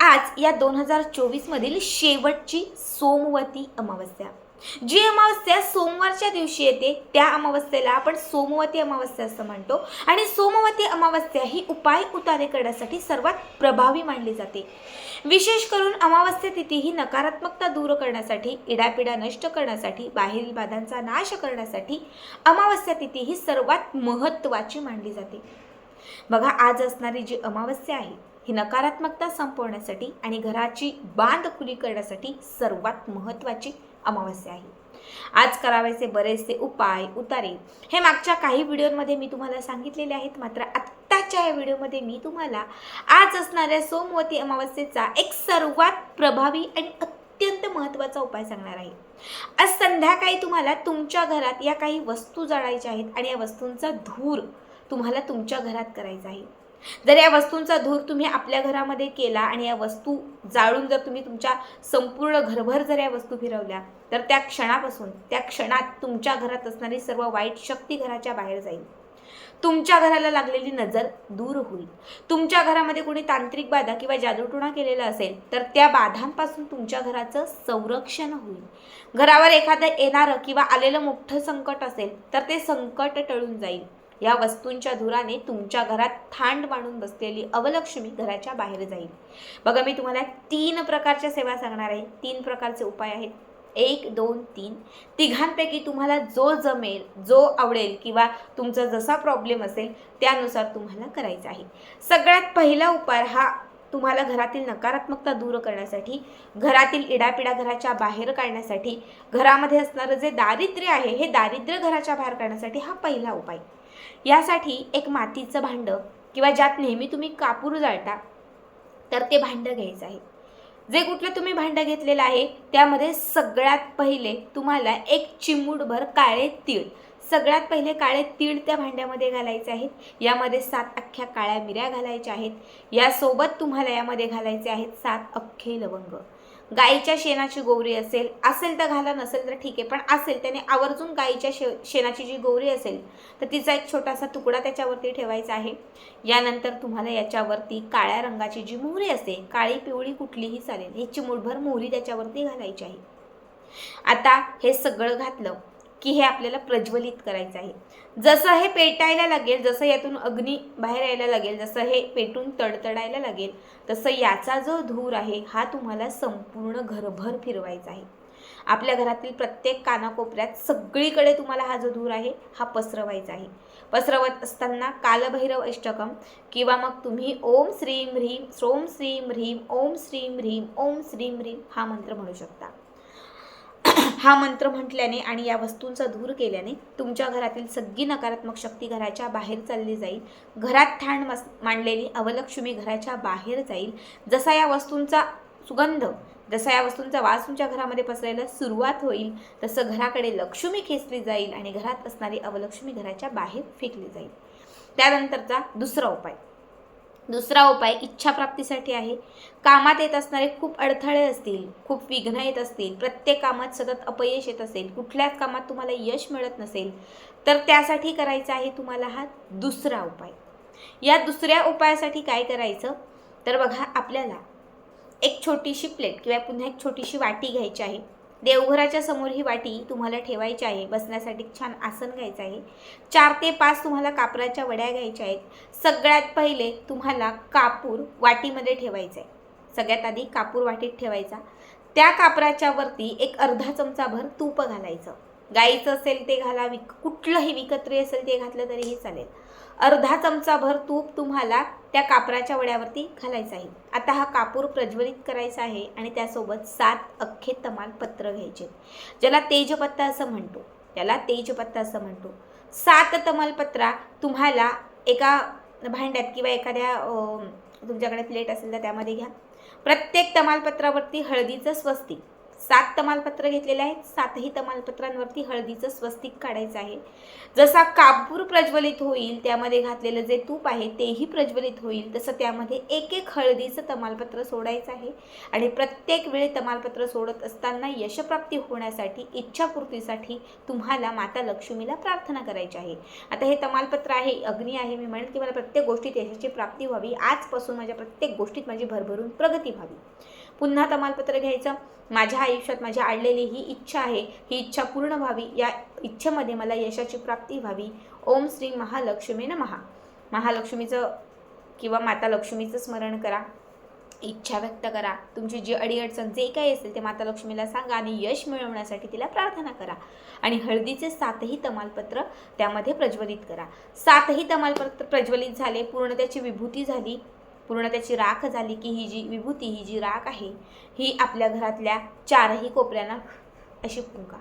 आज या दोन हजार चोवीसमधील शेवटची सोमवती अमावस्या. जी अमावस्या सोमवारच्या दिवशी येते त्या अमावस्येला आपण सोमवती अमावस्या असं म्हणतो. आणि सोमवती अमावस्या ही उपाय उतारे करण्यासाठी सर्वात प्रभावी मानली जाते. विशेष करून अमावस्या तिथी ही नकारात्मकता दूर करण्यासाठी इडापिडा नष्ट करण्यासाठी बाहेरील बाधांचा नाश करण्यासाठी अमावस्या तिथी ही सर्वात महत्त्वाची मानली जाते. बघा आज असणारी जी अमावस्या आहे ही नकारात्मकता संपवण्यासाठी आणि घराची बांध खुली करण्यासाठी सर्वात महत्त्वाची अमावस्या आहे. आज करावायचे बरेचसे उपाय उतारे. हे मागच्या काही व्हिडिओमध्ये मी तुम्हाला सांगितलेले आहेत. मात्र आत्ताच्या या व्हिडिओमध्ये मी तुम्हाला आज असणाऱ्या सोमवती अमावस्येचा एक सर्वात प्रभावी आणि अत्यंत महत्त्वाचा उपाय सांगणार आहे. आज संध्याकाळी तुम्हाला तुमच्या घरात या काही वस्तू जाळायच्या आहेत आणि या वस्तूंचा धूर तुम्हाला तुमच्या घरात करायचा आहे. जर या वस्तूंचा धूर तुम्ही आपल्या घरामध्ये केला आणि या वस्तू जाळून जर तुम्ही तुमच्या संपूर्ण घरभर जर या वस्तू फिरवल्या तर त्या क्षणापासून त्या क्षणात तुमच्या घरात असणारी सर्व वाईट शक्ती घराच्या बाहेर जाईल. तुमच्या घराला लागलेली नजर दूर होईल. तुमच्या घरामध्ये कोणी तांत्रिक बाधा किंवा जादूटोणा केलेला असेल तर त्या बाधांपासून तुमच्या घराचं संरक्षण होईल. घरावर एखादं येणारं किंवा आलेलं मोठं संकट असेल तर ते संकट टळून जाईल. या वस्तूंच्या धुराने तुमच्या घरात थांड मांडून बसलेली अवलक्ष्मी घराच्या बाहेर जाईल. बघा मी तुम्हाला तीन प्रकारच्या सेवा सांगणार आहे. तीन प्रकारचे उपाय आहेत. एक दोन तीन. तिघांपैकी तुम्हाला जो जमेल जो आवडेल किंवा तुमचा जसा प्रॉब्लेम असेल त्यानुसार तुम्हाला करायचा आहे. सगळ्यात पहिला उपाय हा तुम्हाला घरातील नकारात्मकता दूर करण्यासाठी घरातील इडापिडा घराच्या बाहेर काढण्यासाठी घरामध्ये असणारं जे दारिद्र्य आहे हे दारिद्र्य घराच्या बाहेर काढण्यासाठी हा पहिला उपाय. यासाठी एक मातीचं भांडं किंवा ज्यात नेहमी तुम्ही कापूर जाळता तर ते भांडं घ्यायचं आहे. जे कुठलं तुम्ही भांडं घेतलेलं आहे त्यामध्ये सगळ्यात पहिले तुम्हाला एक चिमूटभर काळे तीळ सगळ्यात पहिले काळे तीळ त्या भांड्यामध्ये घालायचे आहेत. यामध्ये सात अख्ख्या काळ्या मिऱ्या घालायच्या आहेत. यासोबत तुम्हाला यामध्ये घालायचे आहेत सात अख्खे लवंग. गाईच्या शेणाची गोवरी असेल असेल तर घाला नसेल तर ठीक आहे पण असेल त्याने आवर्जून गाईच्या शे शेणाची जी गोवरी असेल तर तिचा एक छोटासा तुकडा त्याच्यावरती ठेवायचा आहे. यानंतर तुम्हाला याच्यावरती काळ्या रंगाची जी मोहरी असते काळी पिवळी कुठलीही चालेल ही चिमूटभर मोहरी त्याच्यावरती घालायची आहे. आता हे सगळं घातलं की हे आपल्याला प्रज्वलित करायचं आहे. जसं हे पेटायला लागेल जसं यातून अग्नी बाहेर यायला लागेल जसं हे पेटून तडतडायला लागेल तसं याचा जो धूर आहे हा तुम्हाला संपूर्ण घरभर फिरवायचा आहे. आपल्या घरातील प्रत्येक कानाकोपऱ्यात सगळीकडे तुम्हाला हा जो धूर आहे हा पसरवायचा आहे. पसरवत असताना कालभैरव अष्टकम किंवा मग तुम्ही ओम श्रीम ह्रीम सोम श्रीम ह्रीम ओम श्रीम ह्रीम ओम श्रीम ह्रीम हा मंत्र म्हणू शकता. हा मंत्र म्हटल्याने आणि या वस्तूंचा धूर केल्याने तुमच्या घरातील सगळी नकारात्मक शक्ती घराच्या बाहेर चालली जाईल. घरात ठाण मस मांडलेली अवलक्ष्मी घराच्या बाहेर जाईल. जसा या वस्तूंचा सुगंध जसा या वस्तूंचा वास तुमच्या घरामध्ये पसरायला सुरुवात होईल तसं घराकडे लक्ष्मी खेचली जाईल आणि घरात असणारी अवलक्ष्मी घराच्या बाहेर फेकली जाईल. त्यानंतरचा दुसरा उपाय. दुसरा उपाय इच्छाप्राप्तीसाठी आहे. कामात येत असणारे खूप अडथळे असतील खूप विघ्न येत असतील प्रत्येक कामात सतत अपयश येत असेल कुठल्याच कामात तुम्हाला यश मिळत नसेल तर त्यासाठी करायचा आहे तुम्हाला हा दुसरा उपाय. या दुसऱ्या उपायासाठी काय करायचं? तर बघा आपल्याला एक छोटीशी प्लेट किंवा पुन्हा एक छोटीशी वाटी घ्यायची आहे. देवघराच्या समोर ही वाटी तुम्हाला ठेवायची आहे बसण्यासाठी छान आसन घ्यायचं आहे. चार ते पाच तुम्हाला कापराच्या वड्या घ्यायच्या आहेत. सगळ्यात पहिले तुम्हाला कापूर वाटीमध्ये ठेवायचं आहे सगळ्यात आधी कापूर वाटीत ठेवायचा. त्या कापराच्या वरती एक अर्धा चमचाभर तूप घालायचं. गाईचं असेल ते घाला विक कुठलंही विकत्री असेल ते घातलं तरीही चालेल. अर्धा चमचाभर तूप तुम्हाला त्या कापराच्या वड्यावरती घालायचं आहे. आता हा कापूर प्रज्वलित करायचा आहे आणि त्यासोबत सात अख्खे तमालपत्र घ्यायचे ज्याला तेजपत्ता असं म्हणतो. त्याला तेजपत्ता असं म्हणतो. सात तमालपत्रा तुम्हाला एका भांड्यात किंवा एखाद्या तुमच्याकडे प्लेट असेल तर त्यामध्ये घ्या. प्रत्येक तमालपत्रावरती हळदीचं स्वस्तिक. सात तमालपत्र घेतलेले आहेत. सातही तमालपत्रांवरती हळदीचं स्वस्तिक काढायचं आहे. जसा कापूर प्रज्वलित होईल त्यामध्ये घातलेलं जे तूप आहे तेही प्रज्वलित होईल. तसं त्यामध्ये एक एक हळदीचं तमालपत्र सोडायचं आहे. आणि प्रत्येक वेळी तमालपत्र सोडत असताना यशप्राप्ती होण्यासाठी इच्छापूर्तीसाठी तुम्हाला माता लक्ष्मीला प्रार्थना करायची आहे. आता हे तमालपत्र आहे अग्नी आहे मी म्हणेन की मला प्रत्येक गोष्टीत यशाची प्राप्ती व्हावी. आजपासून माझ्या प्रत्येक गोष्टीत माझी भरभरून प्रगती व्हावी. पुन्हा तमालपत्र घ्यायचं. माझ्या आयुष्यात माझी आडलेली ही इच्छा आहे. ही इच्छा पूर्ण व्हावी. या इच्छेमध्ये मला यशाची प्राप्ती व्हावी. ओम श्री महालक्ष्मी महा महालक्ष्मीचं किंवा माता लक्ष्मीचं स्मरण करा. इच्छा व्यक्त करा. तुमची जी अडीअडचण जे काही असेल ते माता लक्ष्मीला सांगा आणि यश मिळवण्यासाठी तिला प्रार्थना करा. आणि हळदीचे सातही तमालपत्र त्यामध्ये प्रज्वलित करा. सातही तमालपत्र प्रज्वलित झाले पूर्ण त्याची विभूती झाली पूर्ण त्याची राख झाली की ही जी विभूती ही जी राख आहे ही आपल्या घरातल्या चारही कोपऱ्यांना अशी फुंका.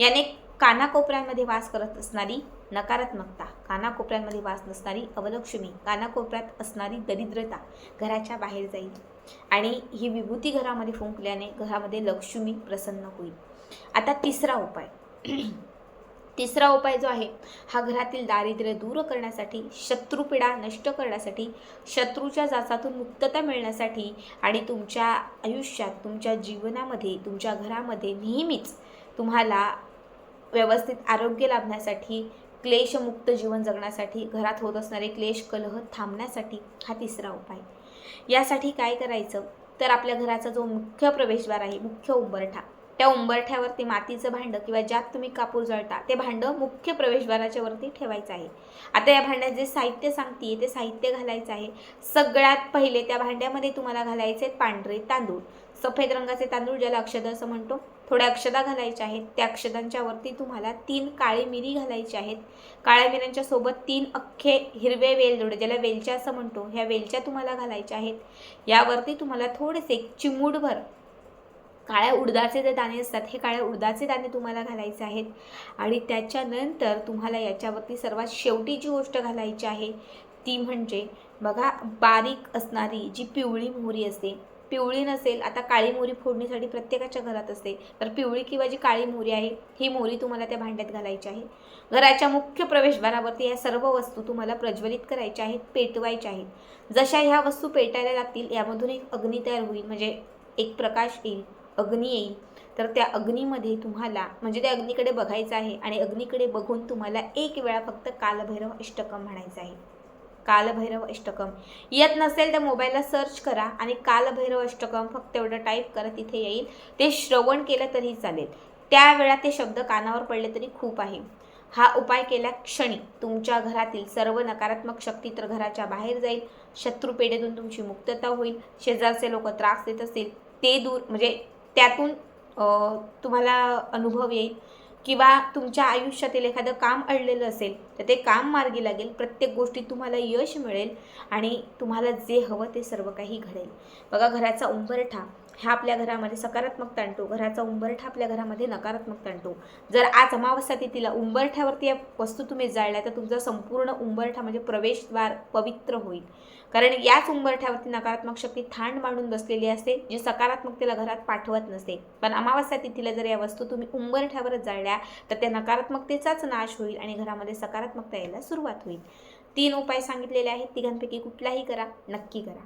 याने कानाकोपऱ्यांमध्ये वास करत असणारी नकारात्मकता कानाकोपऱ्यांमध्ये वास नसणारी अवलक्ष्मी कानाकोपऱ्यात असणारी दरिद्रता घराच्या बाहेर जाईल. आणि ही विभूती घरामध्ये फुंकल्याने घरामध्ये लक्ष्मी प्रसन्न होईल. आता तिसरा उपाय. तिसरा उपाय जो आहे हा घरातील दारिद्र्य दूर करण्यासाठी शत्रुपीडा नष्ट करण्यासाठी शत्रूच्या जाचातून मुक्तता मिळण्यासाठी आणि तुमच्या आयुष्यात तुमच्या जीवनामध्ये तुमच्या घरामध्ये नेहमीच तुम्हाला व्यवस्थित आरोग्य लाभण्यासाठी क्लेशमुक्त जीवन जगण्यासाठी घरात होत असणारे क्लेश कलह थांबण्यासाठी हा तिसरा उपाय. यासाठी काय करायचं? तर आपल्या घराचा जो मुख्य प्रवेशद्वार आहे मुख्य उंबरठा. त्या उंबरठ्यावरती मातीचं भांडं किंवा ज्यात तुम्ही कापूर जळता ते भांडं मुख्य प्रवेशद्वाराच्या वरती ठेवायचं आहे. आता या भांड्यात जे साहित्य सांगते ते साहित्य घालायचं आहे. सगळ्यात पहिले त्या भांड्यामध्ये तुम्हाला घालायचे पांढरे तांदूळ. सफेद रंगाचे तांदूळ ज्याला अक्षदा असं म्हणतो थोड्या अक्षदा घालायच्या आहेत. त्या अक्षदांच्या वरती तुम्हाला तीन काळी मिरी घालायची आहेत. काळ्या मिऱ्यांच्या सोबत तीन अख्खे हिरवे वेलदोडे ज्याला वेलच्या असं म्हणतो ह्या वेलच्या तुम्हाला घालायच्या आहेत. यावरती तुम्हाला थोडेसे चिमूटभर काळ्या उडदाचे जे दाणे असतात हे काळ्या उडदाचे दाणे तुम्हाला घालायचे आहेत. आणि त्याच्यानंतर तुम्हाला याच्यावरती सर्वात शेवटी जी गोष्ट घालायची आहे ती म्हणजे बघा बारीक असणारी जी पिवळी मोहरी असते. पिवळी नसेल आता काळी मोहरी फोडणीसाठी प्रत्येकाच्या घरात असते. तर पिवळी किंवा जी काळी मोहरी आहे ही मोहरी तुम्हाला त्या भांड्यात घालायची आहे. घराच्या मुख्य प्रवेशद्वारावरती या सर्व वस्तू तुम्हाला प्रज्वलित करायच्या आहेत पेटवायच्या आहेत. जशा ह्या वस्तू पेटायला लागतील यामधून एक अग्नी तयार होईल. म्हणजे एक प्रकाश येईल. अग्नी येईल. तर त्या अग्नीमध्ये तुम्हाला म्हणजे त्या अग्नीकडे बघायचं आहे आणि अग्नीकडे बघून तुम्हाला एक वेळा फक्त कालभैरव अष्टकम म्हणायचं आहे. कालभैरव अष्टकम. येत नसेल तर मोबाईलला सर्च करा आणि कालभैरव अष्टकम फक्त एवढं टाईप करा तिथे येईल. ते श्रवण केलं तरी चालेल. त्यावेळा ते शब्द कानावर पडले तरी खूप आहे. हा उपाय केल्या क्षणी. तुमच्या घरातील सर्व नकारात्मक शक्ती तर घराच्या बाहेर जाईल. शत्रुपेढेतून तुमची मुक्तता होईल. शेजारचे लोक त्रास देत असतील. ते दूर म्हणजे त्यातून तुम्हाला अनुभव येईल. किंवा तुमच्या आयुष्यातील एखादं काम अडलेलं असेल तर ते काम मार्गी लागेल. प्रत्येक गोष्टीत तुम्हाला यश मिळेल आणि तुम्हाला जे हवं ते सर्व काही घडेल. बघा घराचा उंबरठा ह्या आपल्या घरामध्ये सकारात्मक आणतो घराचा उंबरठा आपल्या घरामध्ये नकारात्मक आणतो जर आज अमावस्या तिथीला उंबरठ्यावरती या वस्तू तुम्ही जाळल्या तर तुमचा संपूर्ण उंबरठा म्हणजे प्रवेशद्वार पवित्र होईल. कारण याच उंबरठ्यावरती नकारात्मक शक्ती थांड मांडून बसलेली असते जी सकारात्मकतेला घरात पाठवत नसते. पण अमावस्या तिथीला जर या वस्तू तुम्ही उंबरठ्यावरच जाळल्या तर त्या नकारात्मकतेचाच नाश होईल आणि घरामध्ये सकारात्मकता यायला सुरुवात होईल. तीन उपाय सांगितलेले आहेत तिघांपैकी कुठलाही करा नक्की करा.